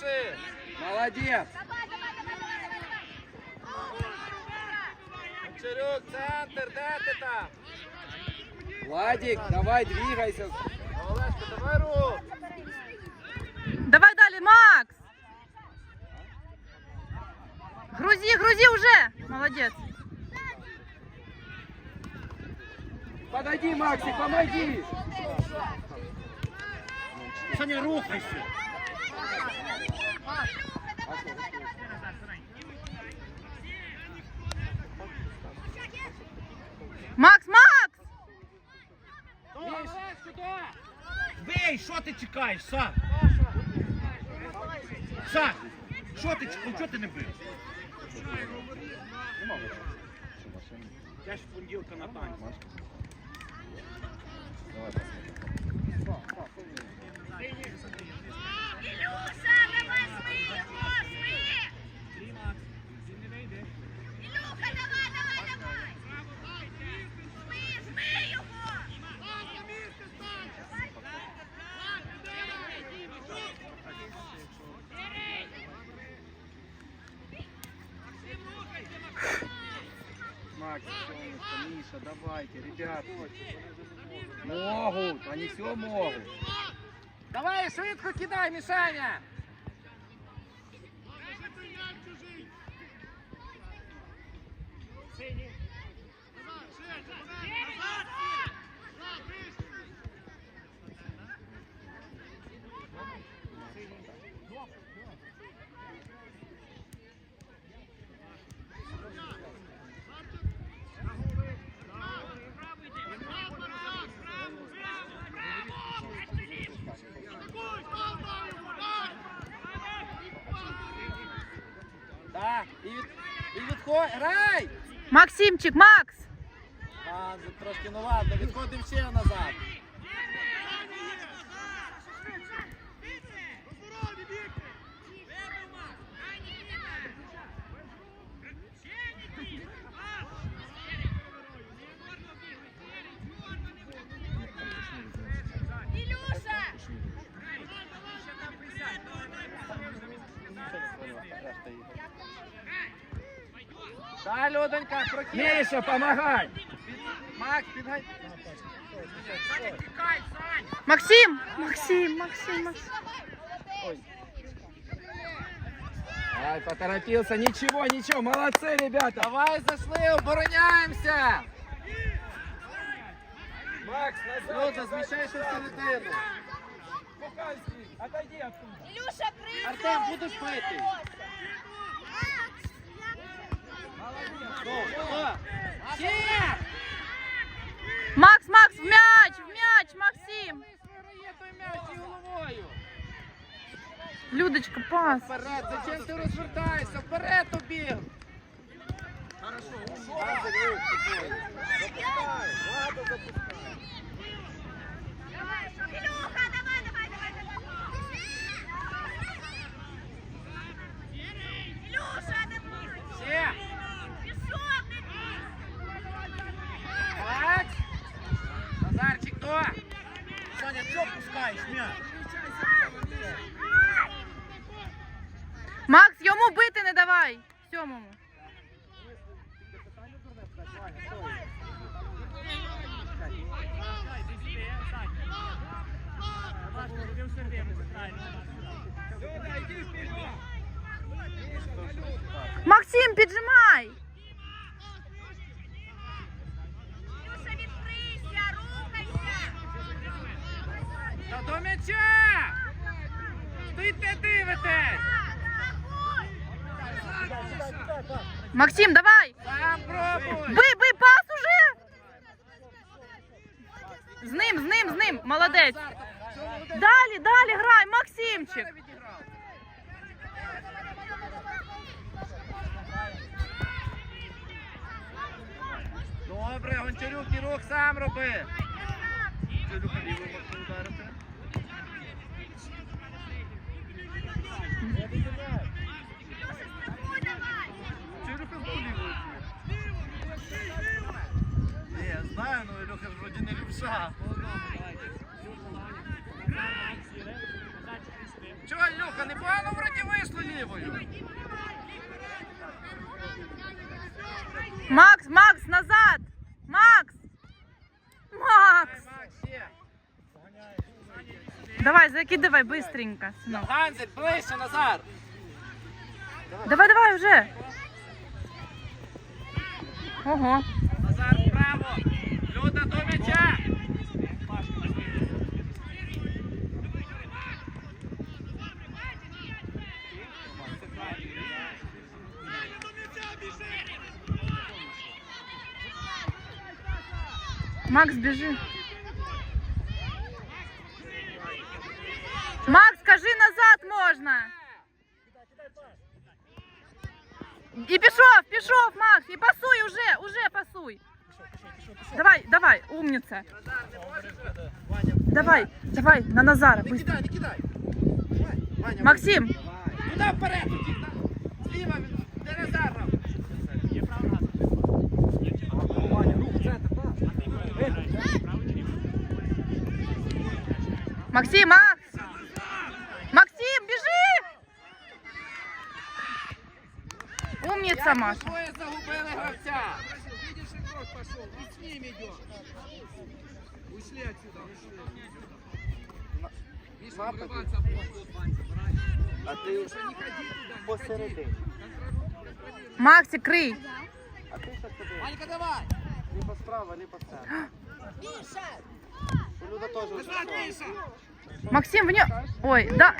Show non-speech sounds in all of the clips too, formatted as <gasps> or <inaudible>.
Сокол, ближче до Міші. Молодец. Гончарюк, центр, де ти там? Владик, давай двигайся. Олешко, давай рух. Давай далі, Макс! Грузи, грузи уже! Молодець. Подойди, Максик, помоги. Саня, рухайся. Макс, Макс! Бей, що ти чекаєш, Са? Са, що ти чекаєш? Чого ти не бив? Я ж в понеділка на танці. Ілюша, давай смий його, смий! Ілюха, давай, давай, давай! Смий, смий його! Макс, Сонечка, Миша, давайте, ребят. Могут, они все могут. Давай, швидко кидай, Мішаня. Так, і, від, і відходь, грай! Максимчик, Макс! А, трошки, ну ладно, відходимо ще назад. Дай, Людонька, прохід. Миша, помогай. Макс, підгай. Максим! Максим, Максим, Максим. Ай, поторопился. Ничего, ничего. Молодцы, ребята. Давай зайшли, обороняємося. Макс, назад. Люда, зміщайся в середину. Буханский, отойди оттуда. Ілюша, прийди! Артем, будеш бити? Ну, о, Ще! Макс, Макс, в м'яч, в м'яч, Максим! Людочка, пас. Вперед, зачем ти розвертаєшся? Вперед убіг. Ілюха, давай, давай, давай, давай! Ілюша, давай! Ще! Пішов, не Макс! Назарчик, хто? Саня, чого пускаєш м'яч? Макс, йому бити не давай. Сьомому. Максим, піджимай! Ілюша, відкрийся, рухайся! Та до м'яча! Стоїте, дивитесь! Максим, давай! Сам пробуй! Бий, бий, пас уже! З ним, з ним, з ним. Молодець. Далі, далі грай, Максимчик. Добре, і рух сам роби. Гончарюк лівий можна ударити. Лівою. Ні, я знаю, але Ілюха ж вроді не лівша. Ілюха, непогано вроді вийшло лівою. Макс, Макс, назад! Макс! Макс! Макс, ще. Давай, закидывай быстренько, сынок. Ганзель, ближче, Назар. Давай, давай уже. Ого. Назар, вправо. Люда, до м'яча. Макс, бежи. Макс, скажи назад можно. И пішов, пішов, Макс, і пасуй уже, уже пасуй. Давай, давай, умница. Давай, давай, на Назара, Не быстро. кидай, не кидай. Ваня, Максим, Туди вперед, тоді. Зліва, де Назар. грав. Ваня, рух в центр, так. Максим, Макс! Умница, Маша. Двоє загубили гравця. Видишь, игрок пошел, и с ним идем. Ушли отсюда, ушли. Миша, врываться будет. А ти Миша, не ходи туда, не посередині. Максик, крий. А ти так туди. Ванька, давай. Либо справа, либо в центр. <gasps> У Люда теж уже Назад, справа. Миша! Максим, в нього... Ой, да.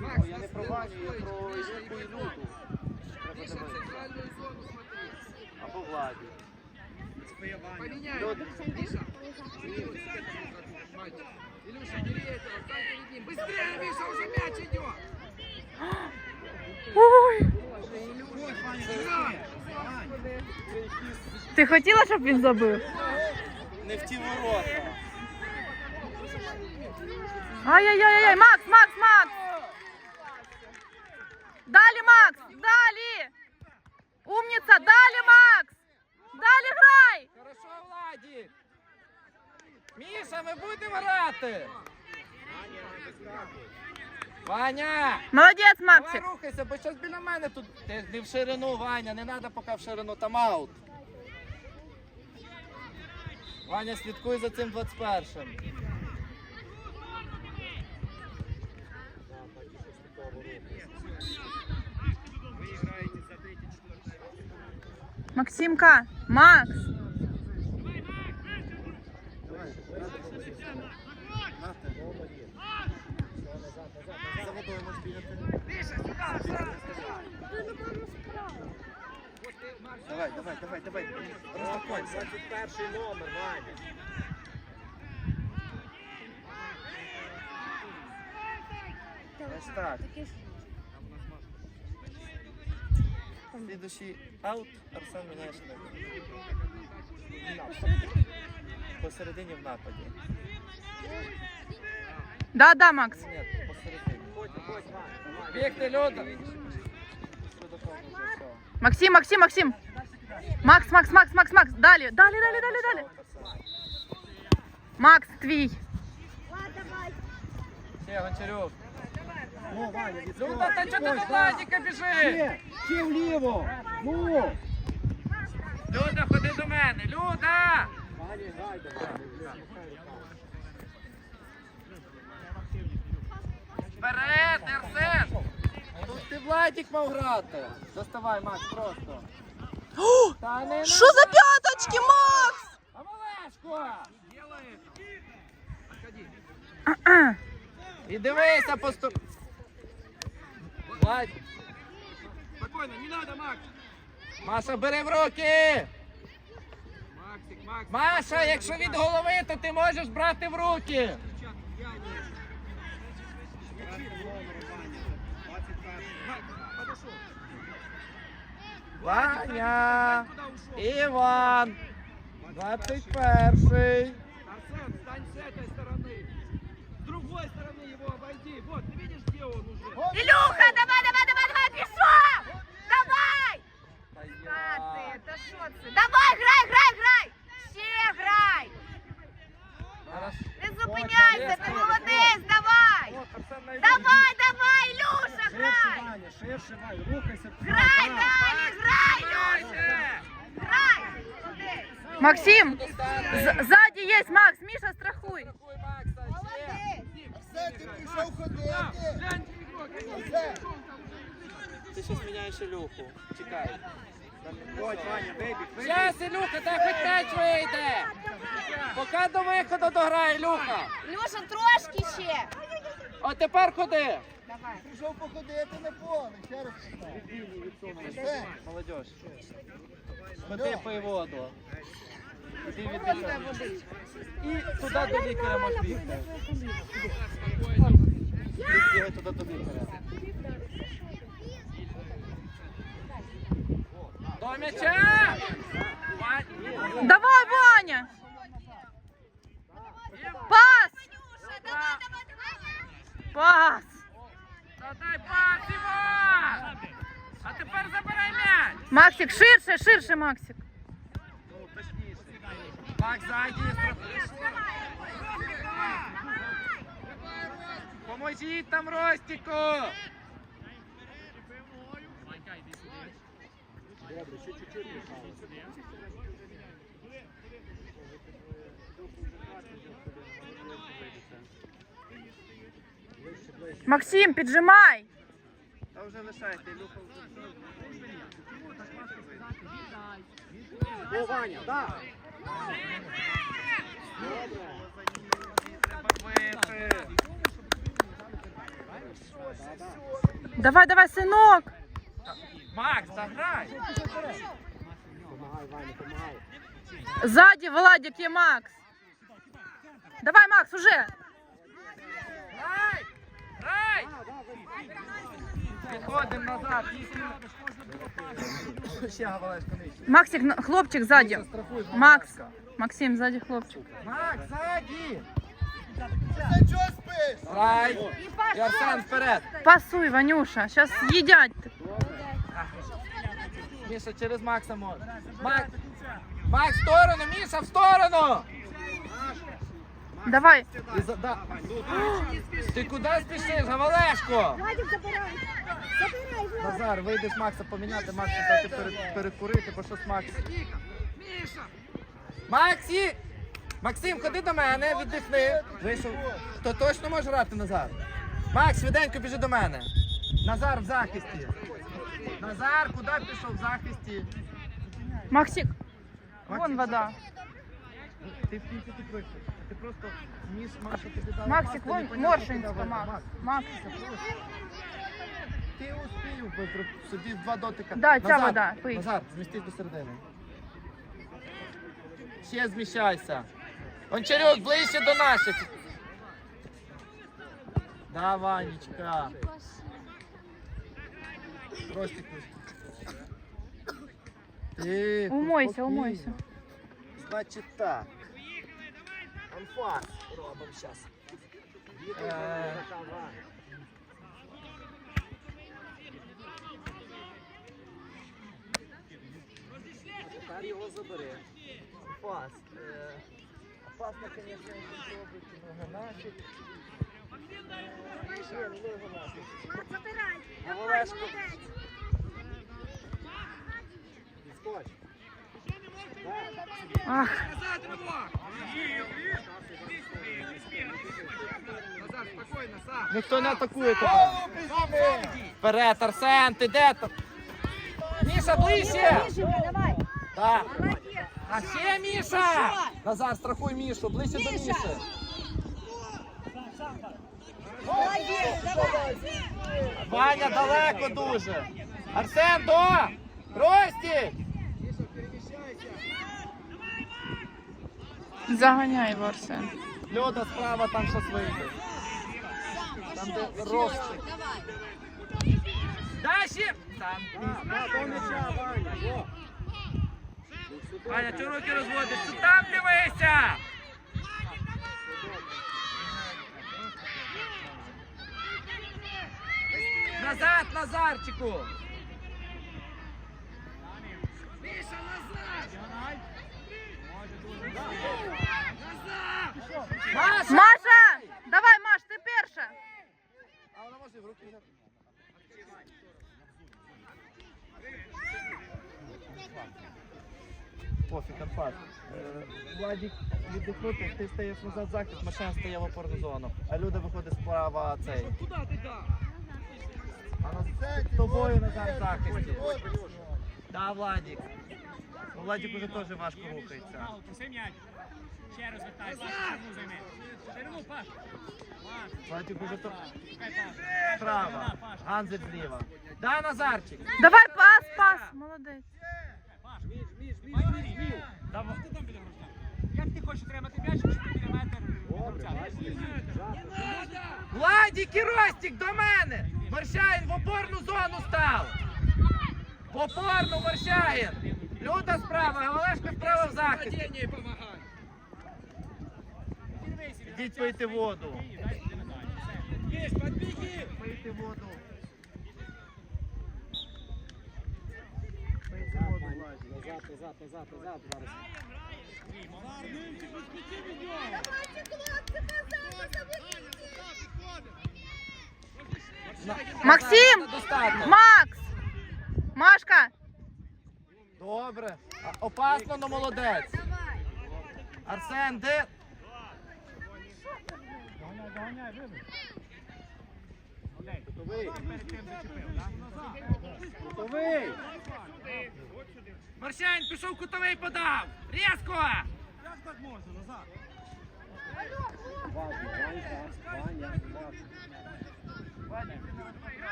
Макс, Я не про Ваню, я про Ілюку і Люду. Треба Миша, дивитися. центральную зону смотри. Або Владі. Поменяй. Люд. Миша, бери вот с этого мальчик. Илюша, бери этого, стань перед ним. Быстрее, Миша, уже мяч идет. Ой. Вот, Ваня, играй. Ти хотіла, щоб він забив? Не в ті ворота. Ай-яй-яй-яй, Макс, Макс, Макс! Далі, Макс, Далі! Умниця, далі, Макс! Далі грай! Хорошо, Владі. Міша, ми будемо грати. Ваня! Молодець, Давай рухайся, бо щось біля мене тут. Ти не в ширину, Ваня, не треба поки в ширину, там аут. Ваня, слідкуй за цим 21-м. Максимка, Макс! Давай, давай, давай, давай. Розпокойся. 21 номер, Ваня. Ось так. Слідущий аут, Арсен міняє шлях. Посередині в нападі. Да, да, Макс. Ні, посередині. Бігти, Люда. Що доходить вже все. Максим, Максим, Максим! Макс, Макс, Макс, Макс, Макс! Далі, далі, далі, далі, далі! Макс, твій! Ще, Гончарюк. Ну, Ваня, Люда, та чого ти до Владіка біжи? Ще вліво. Ну. Люда, ходи до мене. Люда! Ваня, грай, давай. Вперед, Арсен! Тут ти Владік мав грати. Доставай, Макс, просто. Та не Що за п'яточки, Макс? А Малешко! І дивися по сто... Владь, Спокойно, не надо, Макс. Маша, бери в руки! Максик, Макс. Маша, якщо від голови, то ти можеш брати в руки. Ваня, Куда ушел? Іван, 21 Арсен, стань с этой стороны. С другой стороны его обойди. Вот, ты видишь, где он уже? Ілюха, давай, давай, давай, давай, пішов! Давай! Та ти, та що це? Давай, грай, грай, грай! Ще грай! Не зупиняйся, ти молодець, давай! От, Арсен, найди. Давай, давай, Прошивай, рухайся. Грай, далі, грай, Люша! Грай! Молодець! Максим, з- ззаді є Макс, Міша, страхуй. Все, ти пішов ходити. Все. Ти щось міняєш Ілюху. Чекай. Ще, Ілюха, дай хоч м'яч вийде. Поки до виходу дограє, Ілюха. Люша, трошки ще! От тепер ходи. Давай. Пішов походити на поле. Ще раз. Молодіж. Ходи по воду. Іди віддихай. І туди до лікаря можеш бігти. Ти бігай туди до лікаря. До м'яча! Давай, Ваня. Пас! Давай, давай, давай! Пас! Та дай пас, Іван! А тепер забирай м'яч! Максик, ширше, ширше, Максик. Так, ззаді. Поможіть там Ростіку! Максим, піджимай. Та вже лишайте, Ілюха. О, Ваня. Треба. Давай, давай, синок. Макс, заграй! Помагай, Ваня, помагай. Ззаді Владик є Макс. Давай, Макс, уже. Грай! Грай! Підходимо назад. Ще Гавалешко нижче. Максик, на- хлопчик ззаді. Макс. Максим, ззаді хлопчик. Макс, ззаді! Ти чого спиш? Грай! І Арсен вперед! Пасуй, Ванюша, зараз їдять. Міша, через Макса може. Макс! Макс, в сторону, Міша, в сторону! Давай. І за- да. Ти куди спішиш, Гавалешко? Владик, забирай! Назар, вийдеш Макса поміняти, Макса дати пере- перекурити, бо щось Макс. Максі! Максим, ходи до мене, віддихни. Вийшов. Хто точно може грати Назар? Макс, швиденько біжи до мене. Назар в захисті. Назар, куди пішов в захисті? Максик, вон вода. Ти в кінці тут вийшов. Ти просто ніс Маша тобі дала. Максик, вон поняв, Макс. Макс. Ти успів би про- собі два дотика. Да, ця Назар, вода, пий. Назар, змістись до середини. Ще зміщайся. Гончарюк, ближче до наших. Да, Ванечка. Ростик. Тихо, Умойся, спокійно. умойся. Значить так. Анфас робимо зараз. Тепер його забери. Анфас. Е, Опасно, звісно, робить ну. Забирай! Давай, молодець! Відскоч. Ах! Ніхто не атакує тебе. Вперед, Арсен, ти де там? Міша, ближче! Так. А ще Міша! Назар, страхуй Мішу, ближче до Міші. Молодець! Давай! Ваня далеко дуже. Арсен, до! Ростік! заганяй його, Арсен. Люда справа там щось вийде. Там де Ростик. Далі! Там. До м'яча, Ваня. Во. Ваня, чого руки розводиш? Ти там дивися! Назад, Назарчику! Миша, назад! Маша! Маша! Давай, Маш, ти перша. А вона може в руки взяти. Пофіг, Карпат. Е, Владік віддихнути, ти стаєш назад захист, машина стає в опорну зону. А люди виходить справа цей. Куда ты дал? А на Сядь, тобою назад в захисті. Да, Владік. Ну, Владік уже теж важко рухається. Ще раз витай, Паша, ширину займи. Ширину, Паш. Паш, Владік уже то справа. Ганзик зліва. Да, Назарчик. Давай пас, пас. Молодець. Давай. Як ти хочеш отримати м'яч, якщо ти біля метр Владік і Ростік до мене! Маршаїн в опорну зону став! В опорну Маршаїн! Люда справа, а Олешка справа в захисті. Ідіть пийте воду. Пийте воду. Пийте воду, Владік. Назад, назад, назад, назад зараз. Давайте, хлопці, позаду. Максим! Макс! Машка! Добре. Опасно, но молодець. Арсен, де? Готовий! Маршань, пішов кутовий подав. Різко! Важно, Ванька, Ваня, важно.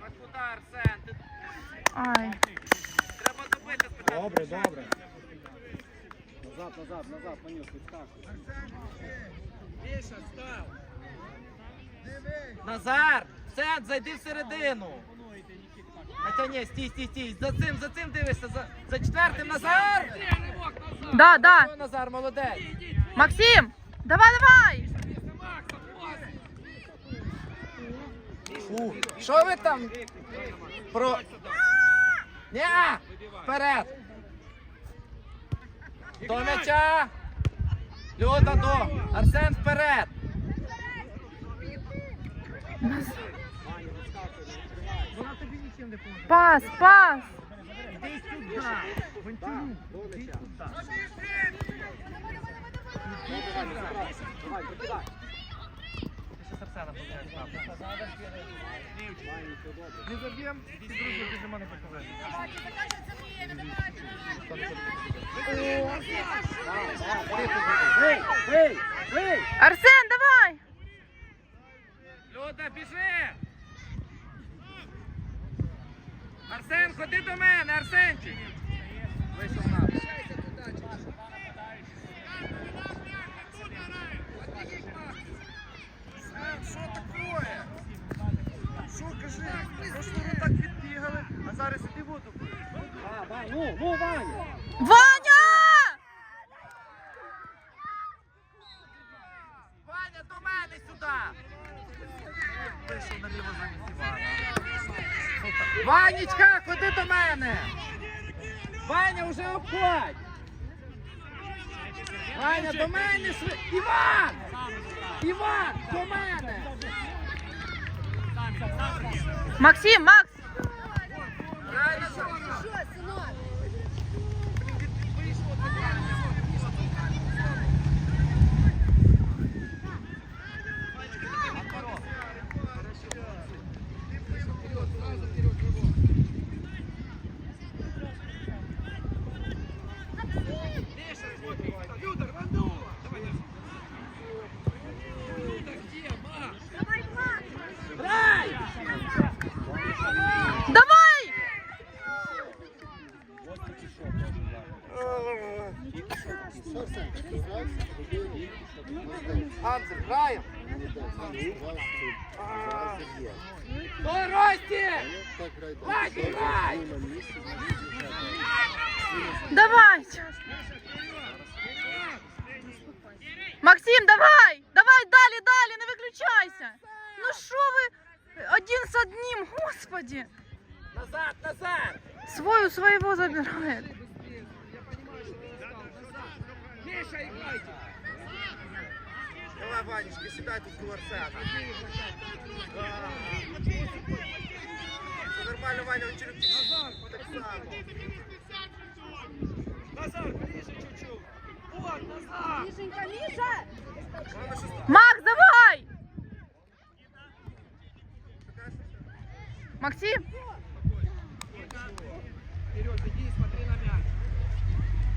А куди, Арсен? Ти- Ай. Треба добити спочатку. Добре, добре. Назад, назад, назад, Ванюш, підскакуй. Миша, встал. Назар, Сет, зайди всередину. Хоча ні, стій, стій, стій. За цим, за цим дивишся, за, за четвертим Назар! Да, да. Що, Назар, молодець. Максим! Давай, давай! Фу. Що ви там? Про... Ня! Вперед! До м'яча! Люда до! Арсен вперед! Вона тобі нічим не поможе. Пас, пас! Іди сюди! Вентилю! Іди сюди! Давай, покидай. Ти ще Арсена покажеш. Не заб'єм, ці друзі ти мене ей! Арсен, давай! Люда, біжи! Арсен, ходи до мене, Арсенчик! Вийшов на. Що таке? Що кажи? Просто ви так відбігали, а зараз іди воду пий. А, Вань, ну, ну, Ваня! Ваня! Ваня, до мене сюди! Вийшов наліво замість Івана. Ванечка, ходи до мене! Ваня, вже обходь! Ваня, до мене. Іван! Іван, до мене! Максим, Давай! Максим, давай! Давай далі, далі, не виключайся! Ну що ви? Один з одним, господи! Назад, назад! Свою своего забирает. Миша, играйте. Давай, Ванечка, сідай тут коло Арсена. Да. Все нормально, Ваня, він череп так само. Назар, ближе чуть-чуть. Вот, Назар. Макс, давай! Максим, Вперед, иди, смотри на мяч.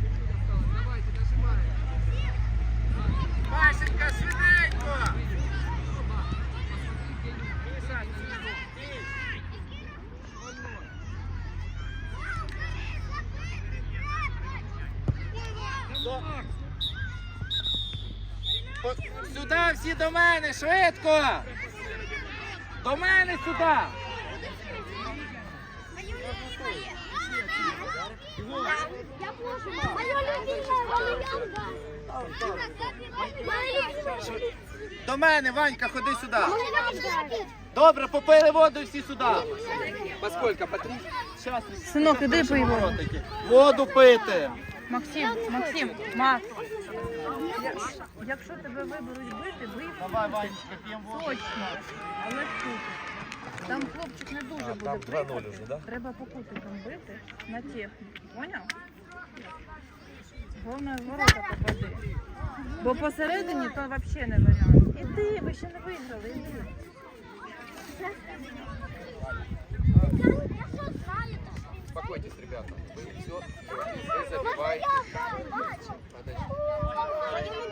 Чуть-чуть осталось. Давайте, нажимаем. Машенька, швиденько! По- Сюди всі до мене, швидко! До мене сюди! До мене, Ванька, ходи сюди. Добре, попили воду всі сюди. По сколько? По три? Щас, синок, іди пий воду. Воду пити. Максим, Максим, Макс. Якщо тебе виберуть бити, бий Давай, Ванечка, п'ємо воду. точно. Але тут. Там хлопчик не дуже буде прикати. Треба по кутикам бити на техніку. Поняв? Головне в ворота попади. Бо посередині то взагалі не варіант. Іди, ви ще не виграли, іди. Успокойтесь, ребята. Вы все, вы забиваете.